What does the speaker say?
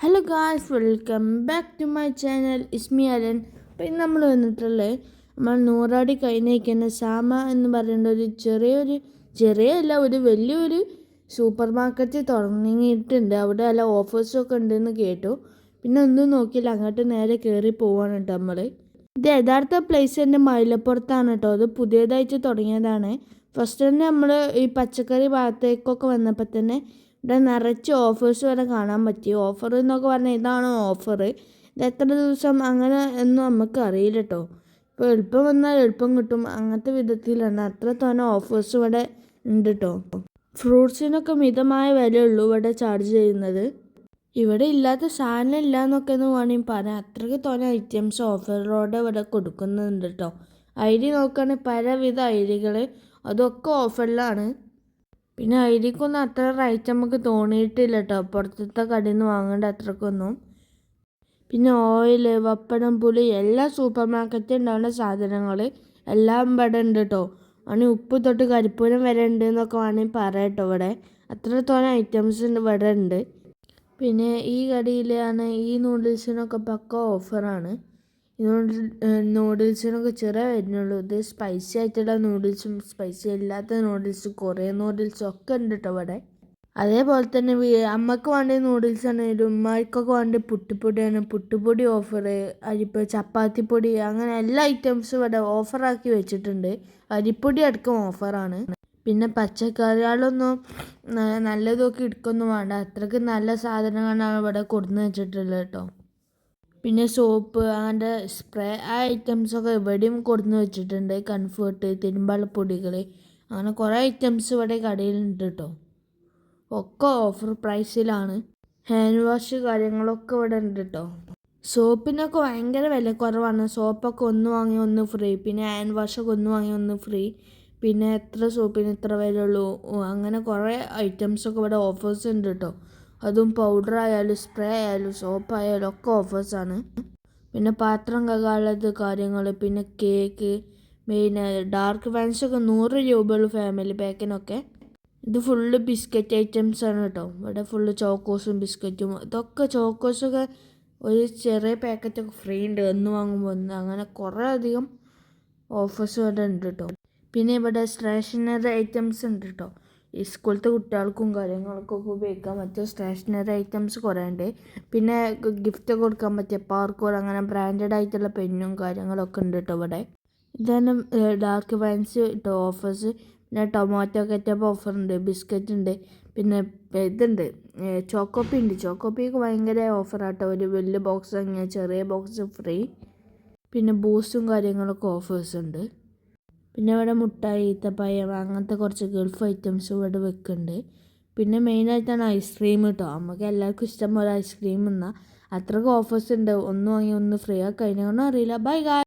Hello guys welcome back to my channel Ismi Alan അപ്പോൾ ഇന്ന് നമ്മൾ വന്നിട്ടുള്ളത് നമ്മൾ നൂറാടി കഴിഞ്ഞേക്കുന്ന സാമ എന്ന് പറയുന്ന ഒരു ചെറിയൊരു ചെറിയല്ല ഒരു വലിയൊരു സൂപ്പർ മാർക്കറ്റ് തുടങ്ങിയിട്ടുണ്ട്. അവിടെ നല്ല ഓഫേഴ്സൊക്കെ ഉണ്ടെന്ന് കേട്ടു. പിന്നെ ഒന്നും നോക്കിയില്ല അങ്ങോട്ട് നേരെ കയറി പോവാണ് കേട്ടോ നമ്മൾ ഇത് യഥാർത്ഥ പ്ലേസ് തന്നെ മൈലപ്പുറത്താണ് കേട്ടോ. അത് പുതിയതായിട്ട് തുടങ്ങിയതാണ്. ഫസ്റ്റ് തന്നെ നമ്മൾ ഈ പച്ചക്കറി ഭാഗത്തേക്കൊക്കെ വന്നപ്പോൾ തന്നെ ഇവിടെ നിറച്ച് ഓഫേഴ്സ് വരെ കാണാൻ പറ്റി. ഓഫർ എന്നൊക്കെ പറഞ്ഞാൽ ഇതാണ് ഓഫർ ഇത് എത്ര ദിവസം അങ്ങനെ ഒന്നും നമുക്ക് അറിയില്ല കേട്ടോ ഇപ്പോൾ എളുപ്പം വന്നാൽ എളുപ്പം കിട്ടും. അങ്ങനത്തെ വിധത്തിലാണ് അത്ര തോന്നെ ഓഫേഴ്സ് ഇവിടെ ഉണ്ട് കേട്ടോ ഫ്രൂട്ട്സിനൊക്കെ മിതമായ വിലയുള്ളൂ ഇവിടെ ചാർജ് ചെയ്യുന്നത്. ഇവിടെ ഇല്ലാത്ത സാധനം ഇല്ല എന്നൊക്കെ എന്ന് വേണമെങ്കിൽ പറയാം. അത്രയ്ക്ക് തോന്നെ ഐറ്റംസ് ഓഫറിലൂടെ ഇവിടെ കൊടുക്കുന്നുണ്ട് കേട്ടോ ഐ ഡി നോക്കുകയാണെങ്കിൽ പലവിധ ഐ ഡികൾ അതൊക്കെ ഓഫറിലാണ് പിന്നെ ഐഡിക്കൊന്നും അത്ര റൈറ്റ് നമുക്ക് തോന്നിയിട്ടില്ല കേട്ടോ പുറത്തത്തെ കടയിൽ നിന്ന് വാങ്ങേണ്ട അത്രക്കൊന്നും. പിന്നെ ഓയിൽ വപ്പടം പുളി എല്ലാ സൂപ്പർ മാർക്കറ്റിൽ ഉണ്ടാവുന്ന സാധനങ്ങൾ എല്ലാം ഇവിടെ ഉണ്ട് കേട്ടോ ആണെങ്കിൽ ഉപ്പ് തൊട്ട് കരിപ്പൂരം വരെ ഉണ്ട് എന്നൊക്കെ വേണമെങ്കിൽ പറയാം കേട്ടോ ഇവിടെ. അത്രത്തോളം ഐറ്റംസ് ഇവിടെ ഉണ്ട്. പിന്നെ ഈ കടയിലാണ് ഈ നൂഡിൽസിനൊക്കെ പക്ക ഓഫറാണ് നൂഡിൽസിനൊക്കെ ചെറിയ വരുന്നുള്ളൂ. ഇത് സ്പൈസി ആയിട്ടുള്ള നൂഡിൽസും സ്പൈസി അല്ലാത്ത നൂഡിൽസും കുറേ നൂഡിൽസും ഒക്കെ ഉണ്ട് കേട്ടോ ഇവിടെ. അതേപോലെ തന്നെ അമ്മയ്ക്ക് വേണ്ട നൂഡിൽസ് ആണെങ്കിലും ഉമ്മക്കൊക്കെ വേണ്ട പുട്ടുപൊടിയാണ്. പുട്ടുപൊടി ഓഫർ അരിപ്പ് ചപ്പാത്തിപ്പൊടി അങ്ങനെ എല്ലാ ഐറ്റംസും ഇവിടെ ഓഫറാക്കി വെച്ചിട്ടുണ്ട്. അരിപ്പൊടി അടക്കം ഓഫറാണ് പിന്നെ പച്ചക്കറികളൊന്നും നല്ലതൊക്കെ എടുക്കൊന്നും വേണ്ട. അത്രയ്ക്ക് നല്ല സാധനങ്ങളാണ് ഇവിടെ കൊടുന്ന് വെച്ചിട്ടുള്ളത് കേട്ടോ. പിന്നെ സോപ്പ് അങ്ങനത്തെ സ്പ്രേ ആ ഐറ്റംസൊക്കെ ഇവിടെയും കൊടുന്ന് വെച്ചിട്ടുണ്ട്. കംഫേർട്ട് തിരുമ്പാളപ്പൊടികൾ അങ്ങനെ കുറേ ഐറ്റംസ് ഇവിടെ കടയിലുണ്ട് കേട്ടോ ഒക്കെ ഓഫർ പ്രൈസിലാണ് ഹാൻഡ് വാഷ് കാര്യങ്ങളൊക്കെ ഇവിടെ ഉണ്ട് കേട്ടോ സോപ്പിനൊക്കെ ഭയങ്കര വില കുറവാണ്. സോപ്പൊക്കെ ഒന്ന് വാങ്ങി ഒന്ന് ഫ്രീ പിന്നെ ഹാൻഡ് വാഷൊക്കെ ഒന്ന് വാങ്ങി ഒന്ന് ഫ്രീ പിന്നെ എത്ര സോപ്പിന് ഇത്ര വിലയുള്ളൂ അങ്ങനെ കുറേ ഐറ്റംസൊക്കെ ഇവിടെ ഓഫേഴ്സ് ഉണ്ട് കേട്ടോ അതും പൗഡർ ആയാലും സ്പ്രേ ആയാലും സോപ്പ് ആയാലും ഒക്കെ ഓഫേഴ്സാണ് പിന്നെ പാത്രം കഴുകാനുള്ളത് കാര്യങ്ങൾ പിന്നെ കേക്ക് മെയിൻ ഡാർക്ക് ഫാൻസൊക്കെ നൂറ് രൂപയുള്ളൂ ഫാമിലി പാക്കിനൊക്കെ ഇത് ഫുള്ള് ബിസ്ക്കറ്റ് ഐറ്റംസ് ആണ് കേട്ടോ ഇവിടെ ഫുള്ള് ചോക്കോസും ബിസ്ക്കറ്റും ഇതൊക്കെ ചോക്കോസൊക്കെ ഒരു ചെറിയ പാക്കറ്റൊക്കെ ഫ്രീ ഉണ്ട്. എന്ന് വാങ്ങുമ്പോൾ ഒന്ന് അങ്ങനെ കുറേ അധികം ഓഫേഴ്സ് ഇവിടെ ഉണ്ട് കേട്ടോ പിന്നെ ഇവിടെ സ്റ്റേഷനറി ഐറ്റംസ് ഉണ്ട് കേട്ടോ സ്കൂളത്തെ കുട്ടികൾക്കും കാര്യങ്ങൾക്കൊക്കെ ഉപയോഗിക്കാൻ പറ്റിയ സ്റ്റേഷനറി ഐറ്റംസ് കുറേ ഉണ്ട് പിന്നെ ഗിഫ്റ്റ് കൊടുക്കാൻ പറ്റിയ പാർക്കോർ അങ്ങനെ ബ്രാൻഡഡ് ആയിട്ടുള്ള പെന്നും കാര്യങ്ങളൊക്കെ ഉണ്ട് കേട്ടോ ഇവിടെ. ഇതാണ് ഡാർക്ക് വൈൻസ് കേട്ടോ ഓഫേഴ്സ് പിന്നെ ടൊമാറ്റോ കെറ്റപ്പ് ഓഫർ ഉണ്ട് ബിസ്ക്കറ്റ് ഉണ്ട്. പിന്നെ ഇതുണ്ട് ചോക്കോപ്പി ഉണ്ട്. ചോക്കോപ്പിക്ക് ഭയങ്കര ഓഫറാട്ടോ ഒരു വലിയ ബോക്സ് അങ്ങനെ ചെറിയ ബോക്സ് ഫ്രീ പിന്നെ ബൂസ്റ്റും കാര്യങ്ങളൊക്കെ ഓഫേഴ്സ് ഉണ്ട്. പിന്നെ ഇവിടെ മുട്ടായി ഈത്തപ്പഴം അങ്ങനത്തെ കുറച്ച് ഗൾഫ് ഐറ്റംസ് ഇവിടെ വെക്കുന്നുണ്ട്. പിന്നെ മെയിനായിട്ടാണ് ഐസ്ക്രീം കേട്ടോ നമുക്ക് എല്ലാവർക്കും ഇഷ്ടം പോലെ ഐസ്ക്രീം എന്നാൽ അത്രയ്ക്ക് ഓഫേഴ്സ് ഉണ്ട്. ഒന്ന് വാങ്ങി ഒന്ന് ഫ്രീ ആക്കി കഴിഞ്ഞാൽ അറിയില്ല. ബൈ ഗായ്